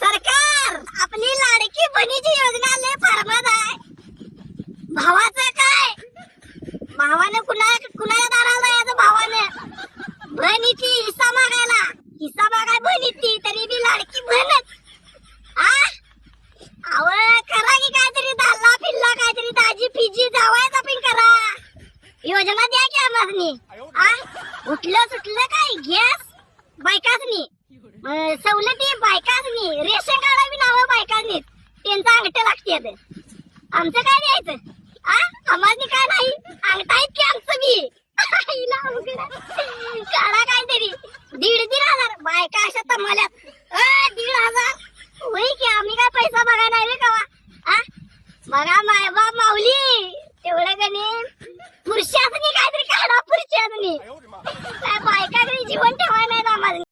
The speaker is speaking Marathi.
सरकार आपली लाडकी बनीची योजना लय फार्मात आहे. भावाचं काय? भावाने कुणा कुणाला दाराला यायचं भावाने? बनीची हिस्सा मागायला. हिस्सा मागाय बनीची तरी बी लाडकी बहीणच. आ? अव करा की काहीतरी दाल्ला फिल्ला काहीतरी दाजी फिजी जावायचा पण करा. योजना द्या की आम्हाला उठलं सुटलं काय? गॅस? सवलती बायकांनी. रेशन कार्ड बी नाव बायकांनी. त्यांचा अंगठा लागते आमचं काय द्यायचं? आ? आम्हाला काय नाही? अंगठा आहेत की आमचं बी? काढा काहीतरी. दीड दीड हजार. बायका अशा तमाल्यात. दीड हजार. होई की आम्ही काय पैसा बघा नाही रे कवा. आ? बघा माय बाप माऊली. तेवढं गणी पुरुष असं काहीतरी काढा पुरुषासनी काय बायका जीवन ठेवा.